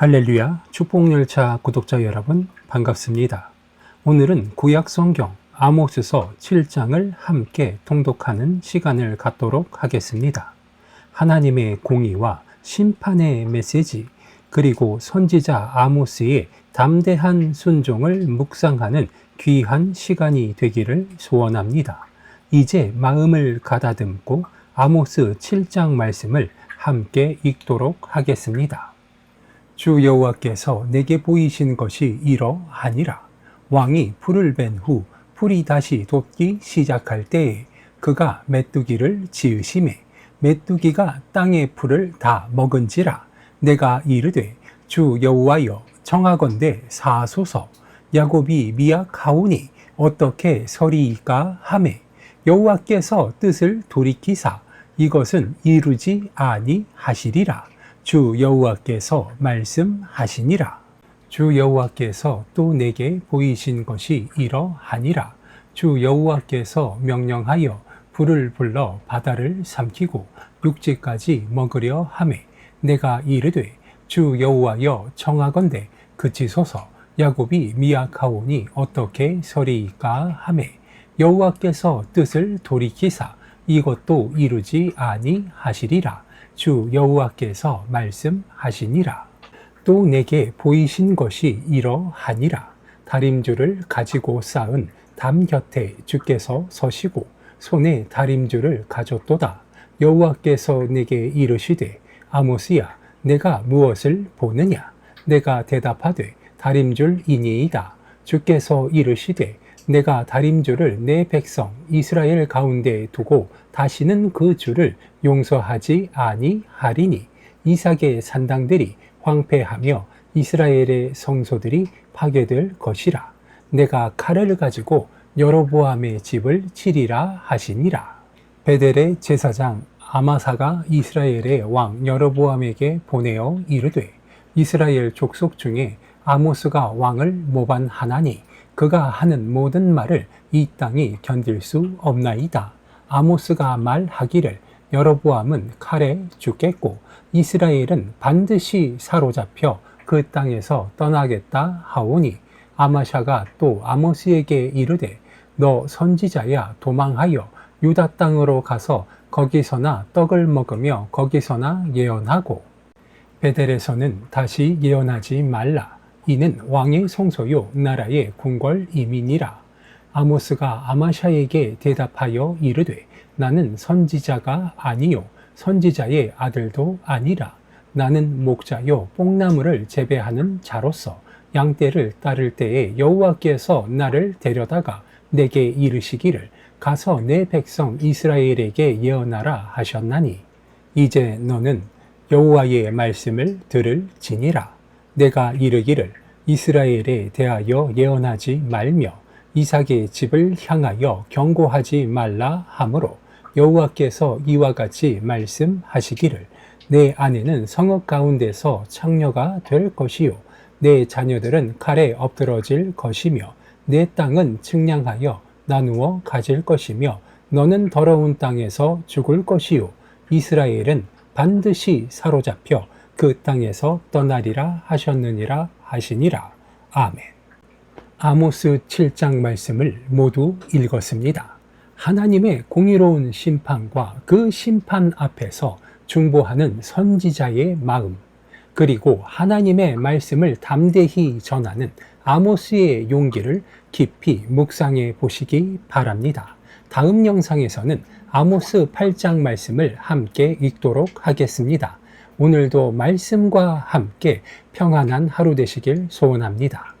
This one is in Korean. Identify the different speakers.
Speaker 1: 할렐루야 축복열차 구독자 여러분 반갑습니다. 오늘은 구약 성경 아모스서 7장을 함께 통독하는 시간을 갖도록 하겠습니다. 하나님의 공의와 심판의 메시지 그리고 선지자 아모스의 담대한 순종을 묵상하는 귀한 시간이 되기를 소원합니다. 이제 마음을 가다듬고 아모스 7장 말씀을 함께 읽도록 하겠습니다. 주 여호와께서 내게 보이신 것이 이러하니라. 왕이 풀을 벤 후 풀이 다시 돋기 시작할 때에 그가 메뚜기를 지으심에 메뚜기가 땅의 풀을 다 먹은지라 내가 이르되 주 여호와여 청하건대 사소서 야곱이 미약하오니 어떻게 서리이까 하매 여호와께서 뜻을 돌이키사 이것은 이루지 아니하시리라 주 여호와께서 말씀하시니라. 주 여호와께서 또 내게 보이신 것이 이러하니라. 주 여호와께서 명령하여 불을 불러 바다를 삼키고 육지까지 먹으려 하매 내가 이르되 주 여호와여 청하건대 그치소서 야곱이 미약하오니 어떻게 서리이까 하매 여호와께서 뜻을 돌이키사 이것도 이루지 아니하시리라 주 여호와께서 말씀하시니라. 또 내게 보이신 것이 이러하니라. 다림줄을 가지고 쌓은 담 곁에 주께서 서시고 손에 다림줄을 가졌도다. 여호와께서 내게 이르시되 아모스야 내가 무엇을 보느냐? 내가 대답하되 다림줄 이니이다. 주께서 이르시되 내가 다림줄을 내 백성 이스라엘 가운데 두고 다시는 그 줄을 용서하지 아니하리니 이삭의 산당들이 황폐하며 이스라엘의 성소들이 파괴될 것이라. 내가 칼을 가지고 여로보암의 집을 치리라 하시니라. 베델의 제사장 아마사가 이스라엘의 왕 여로보암에게 보내어 이르되 이스라엘 족속 중에 아모스가 왕을 모반하나니 그가 하는 모든 말을 이 땅이 견딜 수 없나이다. 아모스가 말하기를 여로보암은 칼에 죽겠고 이스라엘은 반드시 사로잡혀 그 땅에서 떠나겠다 하오니 아마샤가 또 아모스에게 이르되 너 선지자야 도망하여 유다 땅으로 가서 거기서나 떡을 먹으며 거기서나 예언하고 베델에서는 다시 예언하지 말라. 이는 왕의 성소요 나라의 궁궐 이민이라. 아모스가 아마샤에게 대답하여 이르되 나는 선지자가 아니요 선지자의 아들도 아니라. 나는 목자요 뽕나무를 재배하는 자로서 양떼를 따를 때에 여호와께서 나를 데려다가 내게 이르시기를 가서 내 백성 이스라엘에게 예언하라 하셨나니. 이제 너는 여호와의 말씀을 들을지니라. 내가 이르기를 이스라엘에 대하여 예언하지 말며 이삭의 집을 향하여 경고하지 말라 하므로 여호와께서 이와 같이 말씀하시기를 내 아내는 성읍 가운데서 창녀가 될 것이요 내 자녀들은 칼에 엎드러질 것이며 내 땅은 측량하여 나누어 가질 것이며 너는 더러운 땅에서 죽을 것이요 이스라엘은 반드시 사로잡혀 그 땅에서 떠나리라 하셨느니라 하시니라. 아멘. 아모스 7장 말씀을 모두 읽었습니다. 하나님의 공의로운 심판과 그 심판 앞에서 중보하는 선지자의 마음, 그리고 하나님의 말씀을 담대히 전하는 아모스의 용기를 깊이 묵상해 보시기 바랍니다. 다음 영상에서는 아모스 8장 말씀을 함께 읽도록 하겠습니다. 오늘도 말씀과 함께 평안한 하루 되시길 소원합니다.